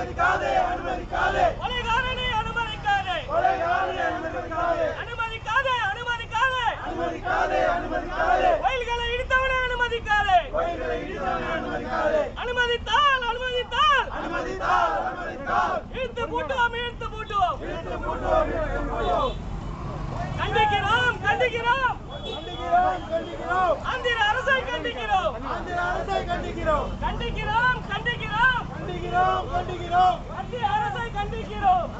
அனுமதிக்காதே அனுமதிக்காதே. கொலைகாரனை அனுமதிக்காதே. கொலைகாரனை அனுமதிக்காதே. அனுமதிக்காதே அனுமதிக்காதே. அனுமதிக்காதே அனுமதிக்காதே. கோயில்களை இடித்தவனை அனுமதிக்காதே. கோயில்களை இடித்தவனை அனுமதிக்காதே. அனுமதித்தால் அனுமதித்தால். அனுமதித்தால் அனுமதித்தால். இழுத்து பூட்டுவோம் இழுத்து பூட்டுவோம். இழுத்து பூட்டுவோம் கண்டிக்கிறோம் கண்டிக்கிறோம். கண்டிக்கிறோம் கண்டிக்கிறோம். ஆந்திர அரசை கண்டிக்கிறோம். ஆந்திர அரசை கண்டிக்கிறோம். கண்டிக்கிறோம். கண்டிக்கிறோம் கண்டிக்கிறோம். மத்திய அரசை கண்டிக்கிறோம்.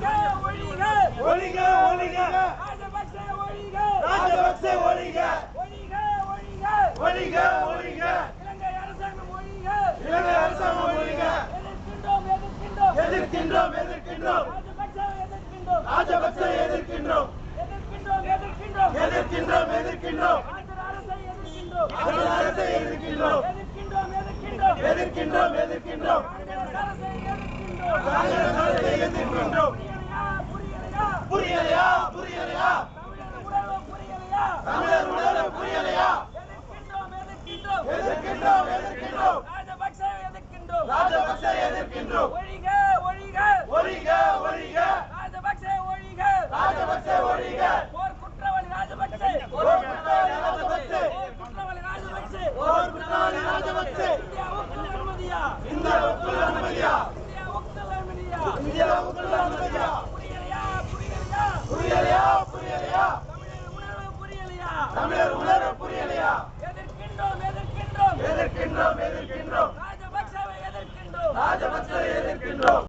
ஒழிக ஒழிக. ஒழிக ராஜபக்ச ஒழிக. ராஜபக்சே ஒழிக. ஒழிக ஒழிக. ஒழிக ஒழிக. இலங்கை அரசாங்கம் ஒழிக. இலங்கை அரசாங்கம் ஒழிக. எதிர்க்கின்றோம் எதிர்க்கின்றோம். எதிர்க்கின்றோம் எதிர்க்கின்றோம். ராஜபக்சே எதிர்க்கின்றோம். எதிர்க்கின்றோம். எதிர்க்கின்றோம் எதிர்க்கின்றோம். எதிர்க்கின்றோம் அரசை எதிர்க்கின்றோம். அரசை எதிர்க்கின்றோம். எதிர்க்கின்றோம் எதிர்க்கின்றோம் புரியலையா? புரியலையா? தமிழர் உணர்வு புரியலையா? எதிர்க்கின்றோம் எதிர்க்கின்றோம். எதிர்க்கின்றோம். ராஜபக்சவை எதிர்க்கின்றோம். ராஜபக்சே எதிர்க்கின்றோம். புரியலையா புரியலையா தமிழர் உணர புரியலையா எதிர்க்கின்றோம் எதிர்க்கின்றோம். எதிர்க்கின்றோம் எதிர்க்கின்றோம். ராஜபக்சவை எதிர்க்கின்றோம். ராஜபக்சவை எதிர்க்கின்றோம்.